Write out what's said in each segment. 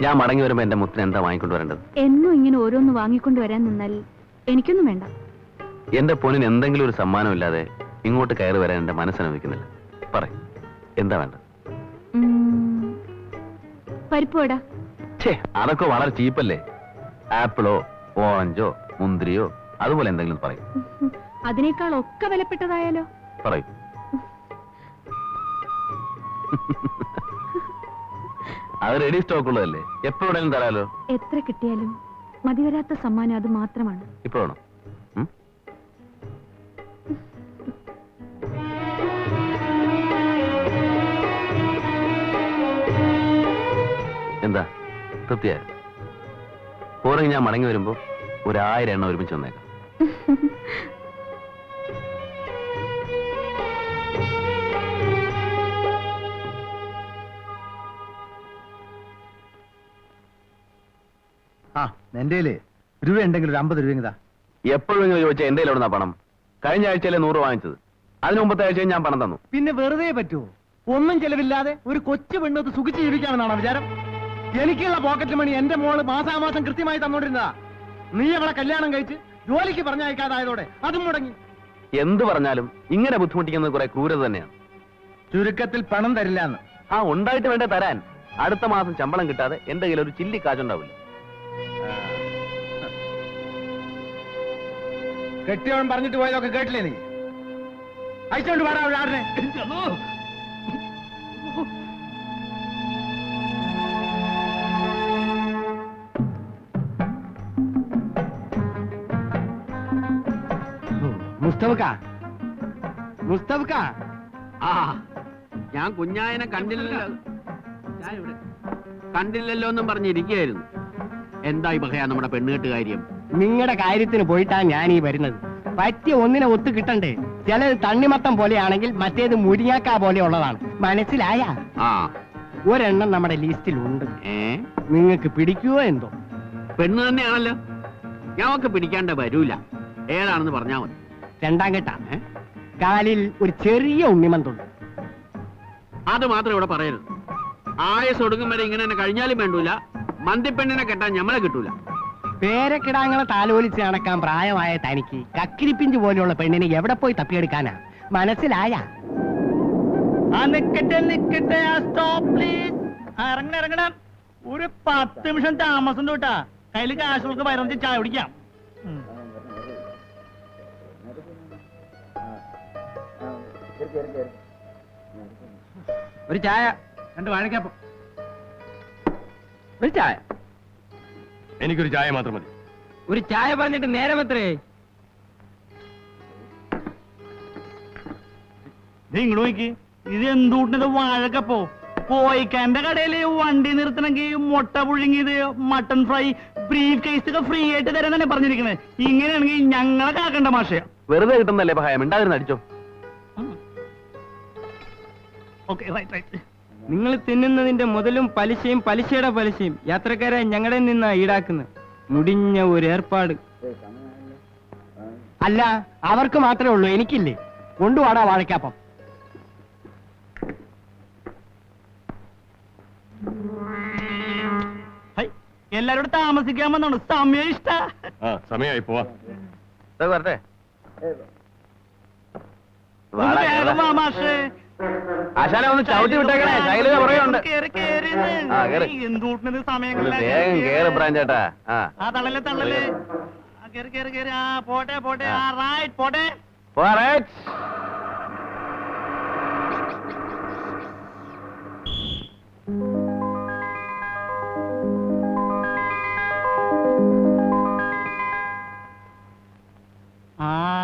ഞാൻ മടങ്ങി വരുമ്പോ എന്റെ മുത്തിന് എന്താ വാങ്ങിക്കൊണ്ട് വരേണ്ടത്? എന്നും ഇങ്ങനെ ഓരോന്ന് വാങ്ങിക്കൊണ്ട് വരാൻ നിന്നാൽ എനിക്കൊന്നും വേണ്ട. എന്റെ പൊന്നിന് എന്തെങ്കിലും ഒരു സമ്മാനം ഇല്ലാതെ ഇങ്ങോട്ട് കയറി വരാൻ എന്റെ മനസ്സനുവദിക്കുന്നില്ല പറ എന്താ വേണ്ട പരിപ്പോടാ ഛേ അതൊക്കെ വളരെ ചീപ്പല്ലേ? ആപ്പിളോ ഓറഞ്ചോ മുന്തിരിയോ അതുപോലെ എന്തെങ്കിലും പറയും. അതിനേക്കാൾ ഒക്കെ വിലപ്പെട്ടതായാലോ? പറയൂ. അത് റെഡി സ്റ്റോക്ക് ഉള്ളതല്ലേ? എപ്പോ എപ്പോഴെങ്കിലും തരാലോ? എത്ര കിട്ടിയാലും മതിവരാത്ത സമ്മാനം അത് മാത്രമാണ്. ഇപ്പോ വേണം? എന്താ? തൃപ്തിയായ? പോരെങ്കിൽ ഞാൻ മടങ്ങി വരുമ്പോ ഒരായിരം എണ്ണം ഒരുമിച്ച് വന്നേക്കാം എന്റെ രൂപ ഉണ്ടെങ്കിൽ ഒരു അമ്പത് രൂപ ഇതാ എപ്പോഴെങ്കിലും ചോദിച്ചാൽ എന്റെ എവിടുന്നാ പണം? കഴിഞ്ഞ ആഴ്ചയിലെ നൂറ് വാങ്ങിച്ചത്. അതിന് മുമ്പത്തെ ആഴ്ചയും ഞാൻ പണം തന്നു. പിന്നെ വെറുതെ പറ്റുമോ ഒന്നും ചെലവില്ലാതെ ഒരു കൊച്ചു പെണ്ണത്ത് സുഖിച്ച് ജീവിക്കാമെന്നാണോ വിചാരം? എനിക്കുള്ള പോക്കറ്റ് മണി എന്റെ മോൾ മാസാമാസം കൃത്യമായി തന്നോണ്ടിരുന്നതാ. നീ അവളെ കല്യാണം കഴിച്ച് ജോലിക്ക് പറഞ്ഞയക്കാതായതോടെ അതും മുടങ്ങി. എന്ത് പറഞ്ഞാലും ഇങ്ങനെ ബുദ്ധിമുട്ടിക്കുന്നത് കുറെ ക്രൂരത തന്നെയാണ്. ചുരുക്കത്തിൽ പണം തരില്ലാന്ന്. ആ ഉണ്ടായിട്ട് വേണ്ട തരാൻ. അടുത്ത മാസം ശമ്പളം കിട്ടാതെ എന്റെ കയ്യിൽ ഒരു ചില്ലി കാശുണ്ടാവില്ല. കെട്ടിയവൻ പറഞ്ഞിട്ട് പോയതൊക്കെ കേട്ടില്ലേ നീ? അയച്ചോണ്ട് പാടാ ആടിനെ. മുസ്തഫക്ക. മുസ്തഫക്ക. ആ ഞാൻ കുഞ്ഞായനെ കണ്ടില്ലല്ലോ. കണ്ടില്ലല്ലോ എന്നും പറഞ്ഞിരിക്കുകയായിരുന്നു. എന്തായി ബഹയാ നമ്മുടെ പെണ്ണുകെട്ട് കാര്യം നിങ്ങളുടെ കാര്യത്തിന് പോയിട്ടാണ് ഞാൻ ഈ വരുന്നത്. പറ്റിയ ഒന്നിനെ ഒത്തു കിട്ടണ്ടേ? ചിലത് തണ്ണിമത്തം പോലെയാണെങ്കിൽ മറ്റേത് മുരിങ്ങാക്ക പോലെയുള്ളതാണ്. മനസ്സിലായ? ആ. ഒരെണ്ണം നമ്മുടെ ലിസ്റ്റിലുണ്ട്. ഏ? നിങ്ങൾക്ക് പിടിക്കുവോ എന്തോ? പെണ്ണ് തന്നെയാണല്ലോ. ഞങ്ങൾക്ക് പിടിക്കാണ്ട് വരൂല. ഏതാണെന്ന് പറഞ്ഞാ മതി. രണ്ടാം കെട്ട കാലിൽ ഒരു ചെറിയ ഉണ്ണിമന്തുണ്ട്. അത് മാത്രം ഇവിടെ പറയരുത്. ആയസ് ഒടുങ്ങും വരെ ഇങ്ങനെ തന്നെ കഴിഞ്ഞാലും വേണ്ടൂല. മന്തിപ്പെണ്ണിനെ കെട്ടാൻ ഞമ്മളെ കിട്ടൂല. പേരക്കിടാങ്ങളെ താലോലിച്ച് നടക്കാൻ പ്രായമായ തനിക്ക് കക്കിരിപ്പിഞ്ച് പോലെയുള്ള പെണ്ണിനെ എവിടെ പോയി തപ്പിയെടുക്കാനാ? മനസ്സിലായ? ഒരു പത്ത് നിമിഷം താമസം തൊട്ടാ കയ്യിൽ കാശ് നമുക്ക് വയറഞ്ച് ചായ കുടിക്കാം. ഒരു ചായ. രണ്ട് വാഴക്കപ്പം. ഒരു ചായ. എനിക്കൊരു ചായ മാത്രം മതി. ഒരു ചായ പറഞ്ഞിട്ട് നേരം എത്രേ നീ ഇങ്ങോട്ട് നോക്കി. ഇത് എന്തുകൂട്ടത് വാഴക്കപ്പോ? കോയിക്കാന്റെ കടയിൽ വണ്ടി നിർത്തണമെങ്കിൽ മുട്ട പുഴുങ്ങിയത് മട്ടൺ ഫ്രൈ ബ്രീഫ് കേസ് ഒക്കെ ഫ്രീ ആയിട്ട് തരാൻ തന്നെ പറഞ്ഞിരിക്കണേ. ഇങ്ങനെയാണെങ്കിൽ ഞങ്ങളെ കാക്കണ്ട മാഷയ വെറുതെ കിട്ടുന്നല്ലേ ഭയം ഉണ്ടായിരുന്നു അടിച്ചോ? ഓക്കെ റൈറ്റ് റൈറ്റ് നിങ്ങൾ തിന്നുന്നതിന്റെ മുതലും പലിശയും പലിശയുടെ പലിശയും യാത്രക്കാരെ ഞങ്ങളുടെ നിന്നാ ഈടാക്കുന്നത്. മുടിഞ്ഞ ഒരു ഏർപ്പാട്. അല്ല അവർക്ക് മാത്രമേ ഉള്ളൂ എനിക്കില്ലേ? കൊണ്ടുവാടാ വാഴക്കാപ്പം. ഹൈ എല്ലാരോടും താമസിക്കാൻ വന്നാണ് സമയം ഇഷ്ട. ആ സമയമായി പോവാ. വരട്ടെ. മാഷേ. ആശാനെ ഒന്ന് ചവിട്ടി വിട്ടേക്കണേ. ശൈലജ പറയുന്നുണ്ട് വേഗം കേറ്. ബ്രാൻ ചേട്ടാ ആ. തള്ളല്ലേ തള്ളല്ലേ കേറി. കേറി കേറി ആ പോട്ടെ പോട്ടെ. ആ റൈറ്റ് പോട്ടെ.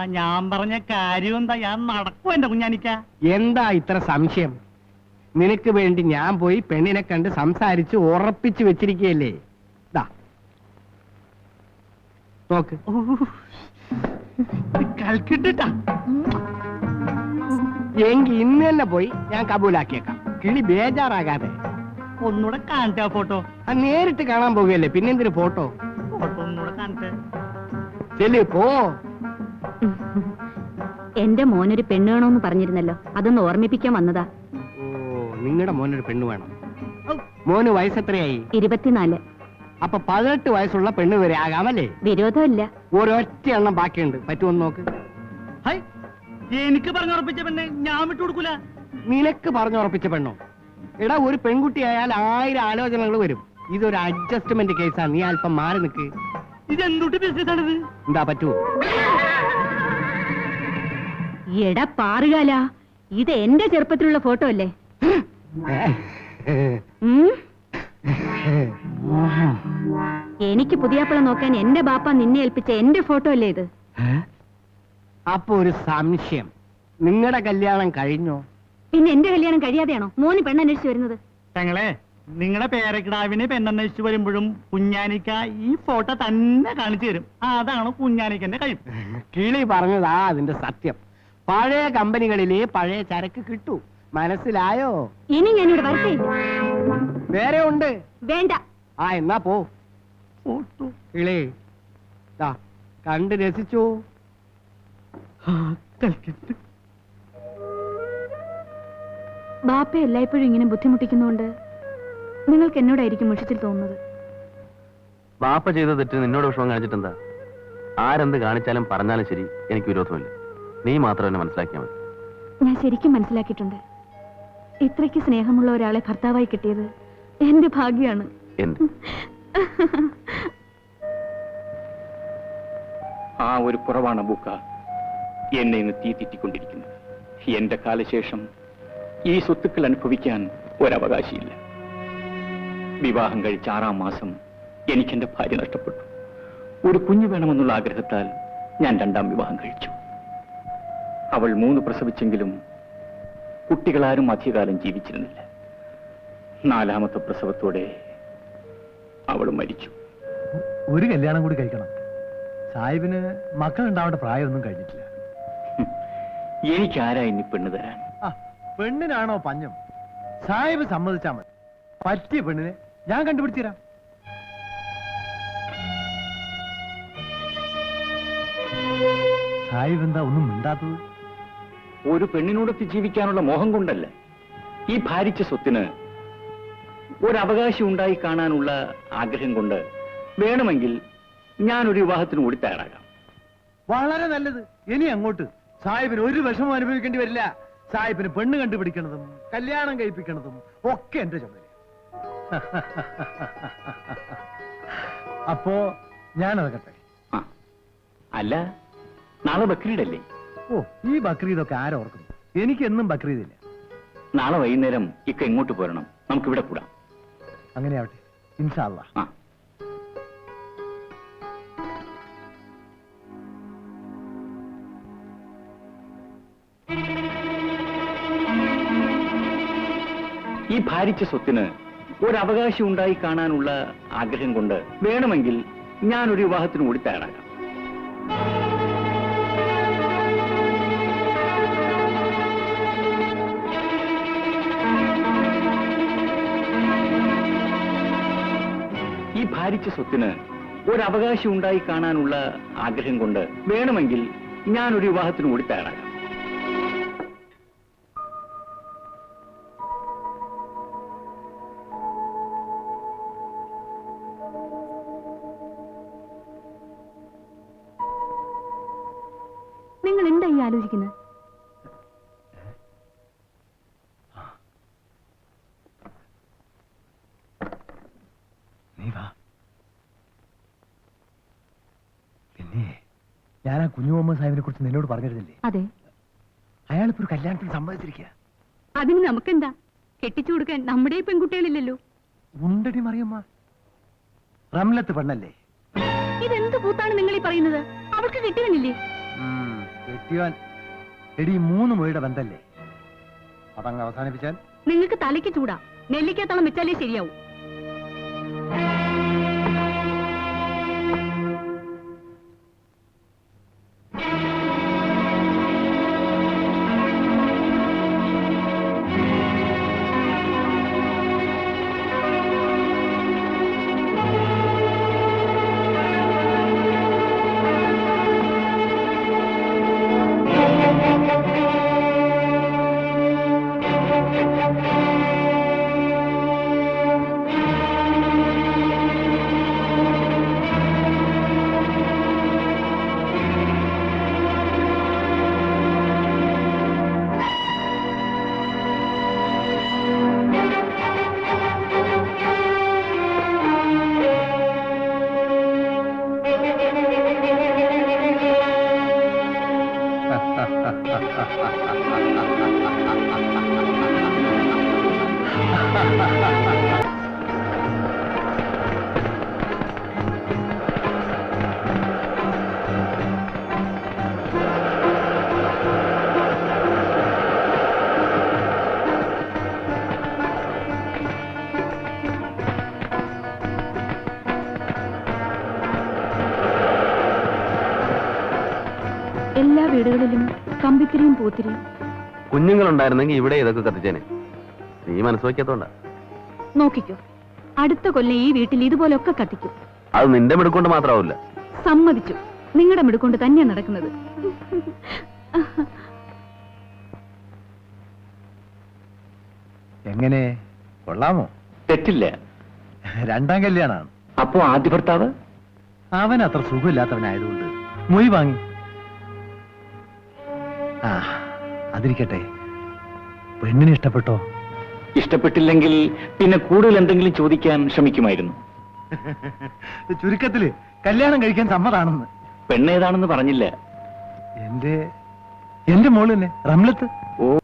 ഞാൻ പറഞ്ഞ കാര്യം എന്താ? ഞാൻ നടക്കും എന്റെ കുഞ്ഞാനിക്ക? എന്താ ഇത്ര സംശയം? നിനക്ക് വേണ്ടി ഞാൻ പോയി പെണ്ണിനെ കണ്ട് സംസാരിച്ച് ഉറപ്പിച്ചു വെച്ചിരിക്കുകയല്ലേ? ദാ. നോക്ക്. എങ്കി ഇന്ന് തന്നെ പോയി ഞാൻ കബൂലാക്കിയേക്കാം. കിളി ബേജാറാകാതെ. ഒന്നുകൂടെ കാണട്ടെ ആ ഫോട്ടോ. ആ നേരിട്ട് കാണാൻ പോകുകയല്ലേ പിന്നെന്തിന് ഫോട്ടോ? ഫോട്ടോ ഒന്നുകൂടെ കാണട്ടെ ചെല്ലു പോ. എന്റെ മോനൊരു പെണ്ണ് വേണമെന്ന് പറഞ്ഞിരുന്നല്ലോ. അതൊന്ന് ഓർമ്മിപ്പിക്കാൻ വന്നതാ. ഓ നിങ്ങളുടെ മോനൊരു പെണ്ണ് വേണം. മോന് വയസ്സെത്രയായി? ഇരുപത്തിനാല്. അപ്പൊ പതിനെട്ട് വയസ്സുള്ള പെണ്ണ് വരെ ആകാമല്ലേ? വിരോധമില്ല. ഒരൊറ്റ എണ്ണം ബാക്കിയുണ്ട്. പറ്റുമെന്ന് നോക്ക്. ഹൈ എനിക്ക് പറഞ്ഞുറപ്പിച്ച പെണ്ണെ ഞാൻ വിട്ടു വിട്ടുകൊടുക്കൂല നിനക്ക് പറഞ്ഞുറപ്പിച്ച പെണ്ണോ? എടാ ഒരു പെൺകുട്ടി ആയാൽ ആയിരം ആലോചനകൾ വരും. ഇതൊരു അഡ്ജസ്റ്റ്മെന്റ് കേസാ നീ അല്പം മാറി നിൽക്ക് ഇത് എന്തുട്ടി ബിസിനസ് ആണിത്? എന്താ പറ്റുമോ എടാ പാറുകാല ഇത് എന്റെ ചെറുപ്പത്തിലുള്ള ഫോട്ടോ അല്ലേ? ഉം? എനിക്ക് പുതിയാപ്പിള നോക്കാൻ എന്റെ ബാപ്പ നിന്നെ ഏൽപ്പിച്ച എന്റെ ഫോട്ടോ അല്ലേ ഇത്? അപ്പൊ ഒരു സംശയം. നിങ്ങളുടെ കല്യാണം കഴിഞ്ഞോ? പിന്നെ എന്റെ കല്യാണം കഴിയാതെയാണോ? മൂന്ന് പെണ്ണന്വേഷിച്ച് വരുന്നത്. ഞങ്ങളെ നിങ്ങളുടെ പേരക്കിടാവിനെ പെണ്ണന്വേഷിച്ച് വരുമ്പോഴും കുഞ്ഞാനിക്ക ഈ ഫോട്ടോ തന്നെ കാണിച്ചു തരും. അതാണ് കുഞ്ഞാനിക്കന്റെ കഴിവ്. കിളി പറഞ്ഞതാ അതിന്റെ സത്യം. പഴയ കമ്പനികളിലെ പഴയ ചരക്ക് കിട്ടൂ. മനസ്സിലായോ? ഇനി ഞാനിവിടെ വരട്ടെ? വേറെ ഉണ്ട്. വേണ്ട. ആ എന്നാ പോ. കിളി ദാ കണ്ട് രസിച്ചു. ബാപ്പ എല്ലായ്പ്പോഴും ഇങ്ങനെ ബുദ്ധിമുട്ടിക്കുന്നോണ്ട് നിങ്ങൾക്ക് എന്നോടായിരിക്കും മുഷിച്ചിൽ തോന്നുന്നത്. ബാപ്പ ചെയ്ത തെറ്റ് നിന്നോട് വിഷമം കാണിച്ചിട്ടെന്താ? ആരെന്ത് കാണിച്ചാലും പറഞ്ഞാലും ശരി എനിക്ക് വിരോധമില്ല. നീ മാത്രം എന്നെ മനസ്സിലാക്കിയാൽ മതി. ഞാൻ ശരിക്കും മനസ്സിലാക്കിയിട്ടുണ്ട്. ഇത്രയ്ക്ക് സ്നേഹമുള്ള ഒരാളെ ഭർത്താവായി കിട്ടിയത് എന്റെ ഭാഗ്യമാണ് എന്ത്? ആ ഒരു കുറവാണ് ബുക്ക എന്നെ ഇന്ന് തീ തെറ്റിക്കൊണ്ടിരിക്കുന്നത്. എന്റെ കാലശേഷം ഈ സ്വത്തുക്കൾ അനുഭവിക്കാൻ ഒരവകാശിയില്ല. വിവാഹം കഴിച്ച ആറാം മാസം എനിക്കെന്റെ ഭാര്യ നഷ്ടപ്പെട്ടു. ഒരു കുഞ്ഞു വേണമെന്നുള്ള ആഗ്രഹത്താൽ ഞാൻ രണ്ടാം വിവാഹം കഴിച്ചു. അവൾ മൂന്ന് പ്രസവിച്ചെങ്കിലും കുട്ടികളാരും അധികകാലം ജീവിച്ചിരുന്നില്ല. നാലാമത്തെ പ്രസവത്തോടെ അവൾ മരിച്ചു. ഒരു കല്യാണം കൂടി കഴിക്കണം. സാഹിബിന് മക്കൾ ഉണ്ടാവേണ്ട പ്രായമൊന്നും കഴിഞ്ഞിട്ടില്ല. എനിക്കാരാ ഇനി പെണ്ണ് തരാൻ? പെണ്ണിനാണോ പഞ്ഞം? സാഹിബ് സമ്മതിച്ചാൽ മതി. പറ്റിയ പെണ്ണിനെ ഞാൻ കണ്ടുപിടിച്ചുതരാം. സാഹിബ് എന്താ ഒന്നും മിണ്ടാത്തത്? ഒരു പെണ്ണിനോടൊത്ത് ജീവിക്കാനുള്ള മോഹം കൊണ്ടല്ല. ഈ ഭാരിച്ച സ്വത്തിന് ഒരവകാശം ഉണ്ടായി കാണാനുള്ള ആഗ്രഹം കൊണ്ട് വേണമെങ്കിൽ ഞാൻ ഒരു വിവാഹത്തിന് കൂടി തയ്യാറാകാം. വളരെ നല്ലത്. ഇനി അങ്ങോട്ട് സാഹിബിന് ഒരു വിഷമം അനുഭവിക്കേണ്ടി വരില്ല. സാഹിബിന് പെണ്ണ് കണ്ടുപിടിക്കണതും കല്യാണം കഴിപ്പിക്കണതും ഒക്കെ എന്റെ ചുമതല. അപ്പോ ആ. അല്ല നാളെ ബക്രീദല്ലേ? ഓ ഈ ബക്രീദൊക്കെ ആരോർക്കുന്നു എനിക്ക് എന്നും ബക്രീദില്ല. നാളെ വൈകുന്നേരം ഇക്ക എങ്ങോട്ട് പോരണം. നമുക്ക് ഇവിടെ കൂടാം അങ്ങനെയാവട്ടെ ഇൻഷാല്ല ആ. ഈ ഭാരിച്ച സ്വത്തിന് ഒരവകാശം ഉണ്ടായി കാണാനുള്ള ആഗ്രഹം കൊണ്ട് വേണമെങ്കിൽ ഞാനൊരു വിവാഹത്തിന് കൂടി തയ്യാറാകാം ഭാരിച്ച സ്വത്തിന് ഒരവകാശം ഉണ്ടായി കാണാനുള്ള ആഗ്രഹം കൊണ്ട് വേണമെങ്കിൽ ഞാൻ ഒരു വിവാഹത്തിന് കൂടി തയ്യാറാകാം നിങ്ങൾ എന്തായി ആലോചിക്കുന്നത് നീ വാ പിന്നെ ഞാൻ ആ കുഞ്ഞു മുഹമ്മദ് സാഹിബിനെ കുറിച്ച് നിന്നോട് പറഞ്ഞിരുന്നില്ലേ? അതെ. അയാളിപ്പോ ഒരു കല്യാണത്തിന് സമ്മതിച്ചിരിക്കുക അതിന് നമുക്കെന്താ? കെട്ടിച്ചു കൊടുക്കാൻ നമ്മുടെ പെൺകുട്ടികളില്ലല്ലോ. ഉണ്ടടി മറിയമ്മ. റംലത്ത് പെണ്ണല്ലേ? ഇതെന്ത് കൂത്താണ് നിങ്ങൾ ഈ പറയുന്നത്? അവൾക്ക് കെട്ടിയവനില്ലേ? കെട്ടിയാൻ എടി മൂന്ന് മുഴയുടെ ബന്ധല്ലേ? അതങ്ങ് അവസാനിപ്പിച്ചാൽ? നിങ്ങൾക്ക് തലയ്ക്ക് ചൂടാ. നെല്ലിക്കാത്തളം വെച്ചാലേ ശരിയാവും. വീടുകളിലും കമ്പിത്തിരിയും പൂത്തിരിയും. കുഞ്ഞുങ്ങളുണ്ടായിരുന്നെങ്കിൽ ഇവിടെ ഇതൊക്കെ കത്തിച്ചേനെ. നീ മനസ്സുവയ്ക്കാത്തോണ്ടാ നോക്കിക്കോ അടുത്ത കൊല്ലം ഈ വീട്ടിൽ ഇതുപോലൊക്കെ കത്തിക്കും. അത് നിന്റെ മെടുക്കൊണ്ട് മാത്രമാവില്ല. സമ്മതിച്ചു. നിങ്ങളുടെ മെടുക്കൊണ്ട് തന്നെയാ നടക്കുന്നത്. എങ്ങനെ? കൊള്ളാമോ? തെറ്റില്ല. രണ്ടാം കല്യാണാണ്. അപ്പോ ആദ്യ ഭർത്താവ്? അവൻ അത്ര സുഖമില്ലാത്തവനായതുകൊണ്ട് മൊയ് വാങ്ങി ആ അതിരിക്കട്ടെ. പെണ്ണിനെ ഇഷ്ടപ്പെട്ടോ? ഇഷ്ടപ്പെട്ടില്ലെങ്കിൽ പിന്നെ കൂടുതൽ എന്തെങ്കിലും ചോദിക്കാൻ ശ്രമിക്കുമായിരുന്നു. ചുരുക്കത്തിൽ കല്യാണം കഴിക്കാൻ സമ്മതാണെന്ന്. പെണ്ണേതാണെന്ന് പറഞ്ഞില്ല. എന്റെ എന്റെ മോൾ തന്നെ റംലത്ത്. ഓ.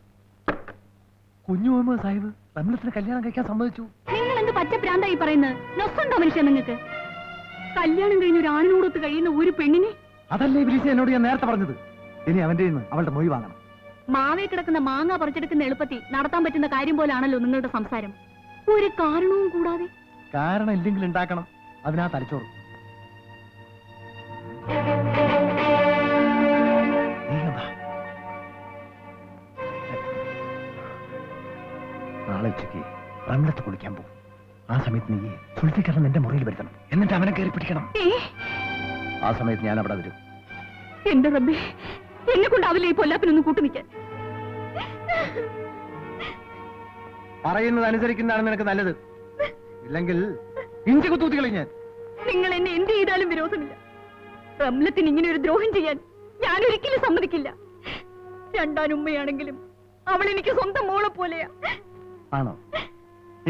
കുഞ്ഞു മുഹമ്മദ് സാഹിബ് റംലത്തിന് കല്യാണം കഴിക്കാൻ സമ്മതിച്ചു. നിങ്ങൾ എന്ത് പച്ചപ്രാന്തായി പറയുന്നത് മനുഷ്യ നിങ്ങൾക്ക്? കല്യാണം കഴിഞ്ഞ ഒരു ആണിനോടൊത്ത് കഴിയുന്ന ഒരു പെണ്ണിനെ? അതല്ലേ വിളിച്ച് എന്നോട് ഞാൻ നേരത്തെ പറഞ്ഞത്. ഇനി അവന്റെ അവളുടെ മൊഴി വാങ്ങണം. മാവേ കിടക്കുന്ന മാങ്ങ പറിച്ചെടുക്കുന്ന എളുപ്പത്തിൽ നടത്താൻ പറ്റുന്ന കാര്യം പോലാണല്ലോ നിങ്ങളുടെ സംസാരം. ഒരു കാരണവും കൂടാതെ. കാരണം ഇല്ലെങ്കിൽ ഉണ്ടാക്കണം. അതിനാ തലച്ചോറ്. നാളെ ഉച്ചയ്ക്ക് കുളിക്കാൻ പോകും. ആ സമയത്ത് നീ സുൽഫിക്കറിന് നിന്റെ മുറിയിൽ വരുത്തണം. എന്നിട്ട് അവനെ കയറി പിടിക്കണം. ആ സമയത്ത് ഞാൻ അവിടെ വരും. എന്റെ റബ്ബേ എന്നെ കൊണ്ടാവില്ല ഈ പൊല്ലാപ്പിനൊന്നും കൂട്ടു നിൽക്കാൻ? പറയുന്നത് അനുസരിക്കുന്നതാണ് നിനക്ക് നല്ലത്. ഇല്ലെങ്കിൽ ഇഞ്ചി കുത്തൂത്തികളി ഞാൻ. നിങ്ങൾ എന്നെ എന്ത് ചെയ്താലും വിരോധമില്ല. റംലത്തിന് ഇങ്ങനെ ഒരു ദ്രോഹം ചെയ്യാൻ ഞാൻ ഒരിക്കലും സമ്മതിക്കില്ല. രണ്ടാനുമ്മയാണെങ്കിലും അവൾ എനിക്ക് സ്വന്തം മോളെ പോലെയാ. ആണോ?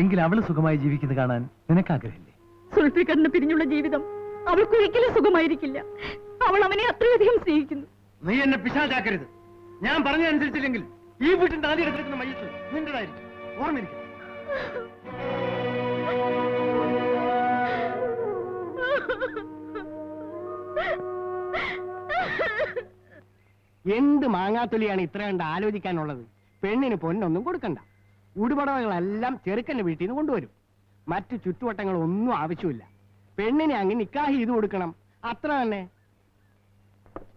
എങ്കിൽ അവൾ സുഖമായി ജീവിക്കുന്നത് കാണാൻ നിനക്ക് ആഗ്രഹമില്ലേ? സുൽഫിക്കറിന് പിരിഞ്ഞുള്ള ജീവിതം അവൾക്കൊരിക്കലും സുഖമായിരിക്കില്ല. അവൾ അവനെ അത്രയധികം സ്നേഹിക്കുന്നു. നീ എന്നെ പിശാചാക്കരുത്. ഞാൻ പറഞ്ഞതനുസരിച്ചില്ലെങ്കിൽ ഈ വീട്ടിന്റെ ആദ്യം എടുത്തിരിക്കുന്ന മയ്യത്ത് നിന്റേതായിരിക്കും. ഓർമ്മയിരിക്കും എന്ത് മാങ്ങാത്തൊലിയാണ് ഇത്ര കണ്ട് ആലോചിക്കാനുള്ളത്? പെണ്ണിന് പൊന്നൊന്നും കൊടുക്കണ്ട. ഉടുപടവകളെല്ലാം ചെറുക്കന്റെ വീട്ടിൽ നിന്ന് കൊണ്ടുവരും. മറ്റു ചുറ്റുവട്ടങ്ങളൊന്നും ആവശ്യമില്ല. പെണ്ണിനെ അങ്ങ് നിക്കാഹി ചെയ്ത് കൊടുക്കണം. അത്ര തന്നെ.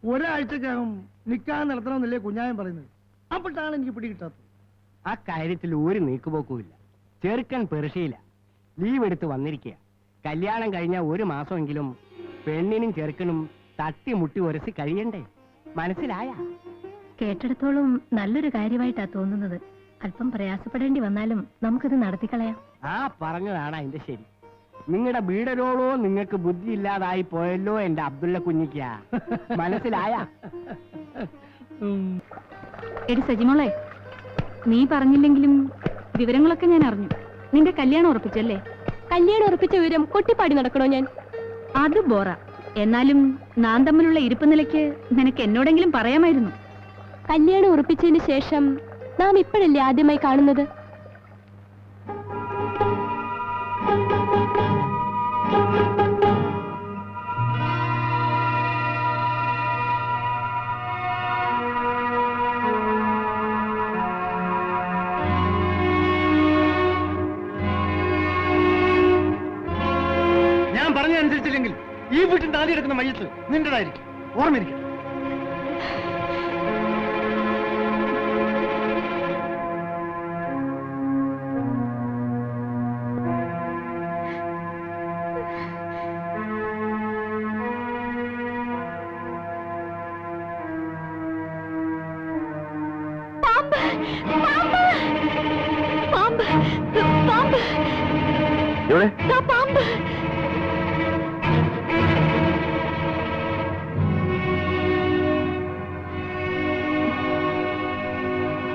ഒരാഴ്ചക്കകം നിക്കാൻ നടത്തണമെന്നല്ലേ കുഞ്ഞായൻ പറയുന്നത്. അപ്പോഴാണ് എനിക്ക് പിടികിട്ടാത്തത് ആ കാര്യത്തിൽ ഒരു നീക്കുപോക്കുമില്ല ചെറുക്കൻ പെർഷയില്ല ലീവ് എടുത്ത് വന്നിരിക്കുക കല്യാണം കഴിഞ്ഞ ഒരു മാസമെങ്കിലും പെണ്ണിനും ചെറുക്കനും തട്ടി മുട്ടി ഉരಸಿ കഴിയണ്ടേ? മനസ്സിലായ? കേട്ടിടത്തോളം നല്ലൊരു കാര്യമായിട്ടാ തോന്നുന്നത്. അല്പം പ്രയാസപ്പെടേണ്ടി വന്നാലും നമുക്കിത് നടത്തിക്കളയാം. ആ പറഞ്ഞതാണ് അതിന്റെ ശരി. നിങ്ങളുടെ വീടരോളോ നിങ്ങൾക്ക് ബുദ്ധി ഇല്ലാതായി പോയല്ലോ എന്റെ അബ്ദുള്ള കുഞ്ഞിക്ക മനസ്സിലായ? എടി സജിമോളെ നീ പറഞ്ഞില്ലെങ്കിലും വിവരങ്ങളൊക്കെ ഞാൻ അറിഞ്ഞു. നിന്റെ കല്യാണം ഉറപ്പിച്ചല്ലേ? കല്യാണം ഉറപ്പിച്ച വിവരം കൊട്ടിപ്പാടി നടക്കണോ ഞാൻ? അത് ബോറ. എന്നാലും നാം തമ്മിലുള്ള ഇരിപ്പ് നിലയ്ക്ക് നിനക്ക് എന്നോടെങ്കിലും പറയാമായിരുന്നു. കല്യാണം ഉറപ്പിച്ചതിന് ശേഷം നാം ഇപ്പോഴല്ലേ ആദ്യമായി കാണുന്നത്? എടുക്കുന്ന നിന്റേതായിരിക്കും. ഓർമ്മയിരിക്കും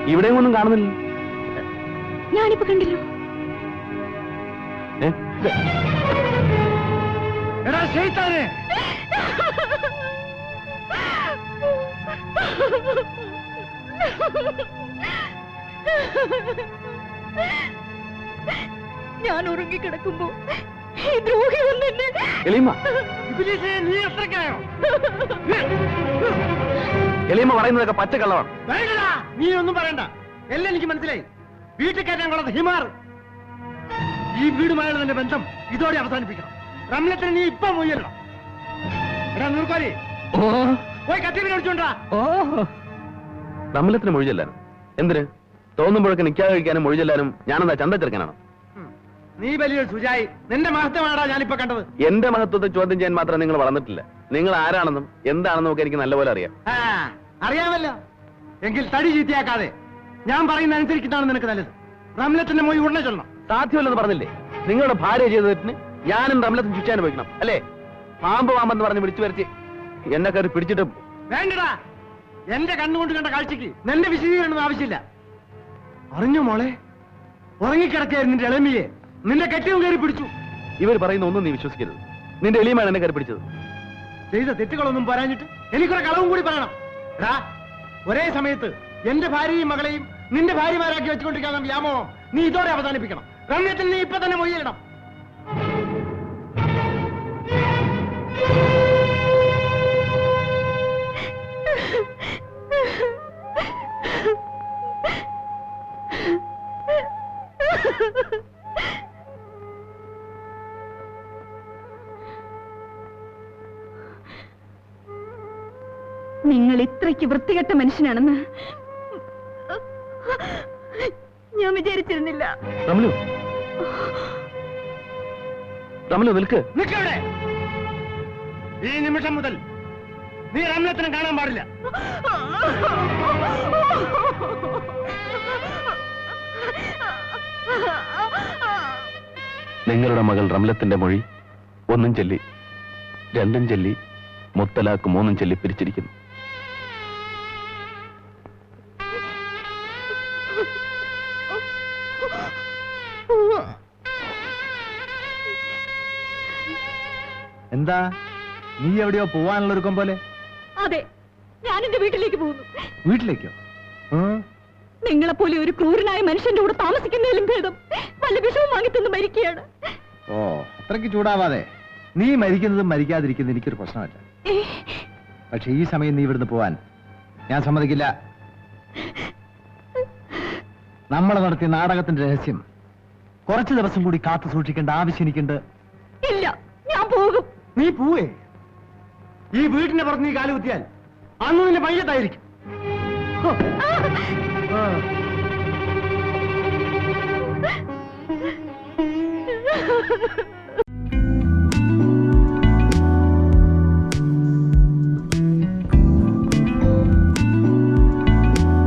ഇവിടെയും ഒന്നും കാണുന്നില്ല. ഞാനിപ്പോ കണ്ടില്ലോ? എടാ ശൈത്താനെ! ഞാൻ ഉറങ്ങിക്കിടക്കുമ്പോ ഈ ദ്രോഹി വന്നെന്നെ എലീമ ഇബ്ലീസേ, നീ അത്രക്കായോ എലീമ പറയുന്നതൊക്കെ പച്ചക്കള്ളമാണ് വേണ്ടടാ നീ ഒന്നും പറയണ്ട. എല്ലാം എനിക്ക് മനസ്സിലായി. വീട്ടിൽ കയറ്റാൻ കൊള്ളത് ഹിമാർ. ഈ വീടുമായുള്ള നിന്റെ ബന്ധം ഇതോടെ അവസാനിപ്പിക്കണം. റംലത്തിന് നീ ഇപ്പൊ മൊഴിയല്ലോ എടാ നൂർക്കോലി ഓ. പോയി കത്തി വിളിച്ചോണ്ടാ ഓഹോ റംലത്തിന് മൊഴിചെല്ലാനും? എന്തിന്? തോന്നുമ്പോഴൊക്കെ നിൽക്കാതെ കഴിക്കാനും മൊഴിചെല്ലാനും ഞാനെന്താ ചന്ത ചെറുക്കാനാണ്? നീ വലിയൊരു സുജായി. നിന്റെ മഹത്വമാടാ ഞാനിപ്പോ കണ്ടത് എന്റെ മഹത്വത്തെ ചോദ്യം ചെയ്യാൻ മാത്രം നിങ്ങൾ വളർന്നിട്ടില്ല. നിങ്ങൾ ആരാണെന്നും എന്താണെന്നും ഒക്കെ എനിക്ക് നല്ലപോലെ അറിയാം. ആ, അറിയാമല്ലോ. എങ്കിൽ തടി ചീത്തയാക്കാതെ. ഞാൻ പറയുന്ന അനുസരിക്കുന്നതാണ് നിനക്ക് നല്ലത്. റംലത്തിന്റെ മൊഴി ഉടനെ ചൊല്ലണം. സാധ്യമല്ലെന്ന് പറഞ്ഞില്ലേ? നിങ്ങളുടെ ഭാര്യ ചെയ്തതിന് തെറ്റിന് ഞാനും റംലത്തും ചുറ്റാൻ പോയിക്കണം അല്ലേ? പാമ്പ് പാമ്പെന്ന് പറഞ്ഞ് വിളിച്ചു വരച്ച് എന്നെ കയറി പിടിച്ചിട്ട് വേണ്ടടാ. എന്റെ കണ്ണുകൊണ്ട് കണ്ട കാഴ്ചക്ക് നിന്റെ വിശദീകരണം ആവശ്യമില്ല. അറിഞ്ഞു മോളെ? ഉറങ്ങിക്കിടക്കായിരുന്നു നിന്റെ ഇളമിയെ. നിന്റെ കെട്ടിയും കയറി പിടിച്ചു. ഇവർ പറയുന്ന ഒന്നും നീ വിശ്വസിക്കരുത്. നിന്റെ എളിയുമാണ് എന്നെ കയറി പിടിച്ചത്. ചെയ്ത തെറ്റുകളൊന്നും പറയാഞ്ഞിട്ട് എനിക്കൊരു കളവും കൂടി പറയണം. ഒരേ സമയത്ത് എന്റെ ഭാര്യയും മകളെയും നിന്റെ ഭാര്യമാരാക്കി വെച്ചുകൊണ്ടിരിക്കുന്ന വ്യാമോഹം നീ ഇതോടെ അവസാനിപ്പിക്കണം. രമ്യത്തിൽ നീ ഇപ്പൊ തന്നെ മൊയ്യിടണം നിങ്ങൾ ഇത്രയ്ക്ക് വൃത്തികെട്ട മനുഷ്യനാണെന്ന് ഞാൻ വിചാരിച്ചിരുന്നില്ല. നിൽക്ക്. നിൽക്കവിടെ. ഈ നിമിഷം മുതൽ നീ റമ്യത്തിനെ കാണാൻ പാടില്ല. നിങ്ങളുടെ മകൾ റംലത്തിന്റെ മൊഴി ഒന്നും ചൊല്ലി രണ്ടും ചൊല്ലി മുത്തലാക്ക് മൂന്നും ചൊല്ലി പിരിച്ചിരിക്കുന്നു. എന്താ? നീ എവിടെയോ പോവാനുള്ള ഒരുക്കം പോലെ? അതെ ഞാൻ എന്റെ വീട്ടിലേക്ക് പോകുന്നു. വീട്ടിലേക്കോ? നിങ്ങളെ പോലെ ഒരു ക്രൂരനായ മനുഷ്യന്റെ കൂടെ താമസിക്കുന്നതിലും ഭേദം. വല്ല വിഷവും വാങ്ങിത്തന്ന് മരിക്കുകയാണ്. ഓ അത്രയ്ക്ക് ചൂടാവാതെ. നീ മരിക്കുന്നതും മരിക്കാതിരിക്കുന്നതും എനിക്കൊരു പ്രശ്നമല്ല. പക്ഷെ ഈ സമയം നീ ഇവിടുന്ന് പോവാൻ ഞാൻ സമ്മതിക്കില്ല. നമ്മൾ നടത്തിയ നാടകത്തിന്റെ രഹസ്യം കുറച്ചു ദിവസം കൂടി കാത്തു സൂക്ഷിക്കേണ്ട ആവശ്യം എനിക്കുണ്ട്. നീ പോവേ? ഈ വീടിന്റെ പുറത്ത് നീ കാലുകുത്തിയാൽ അന്ന് നിന്റെ പയ്യത്തായിരിക്കും ആ.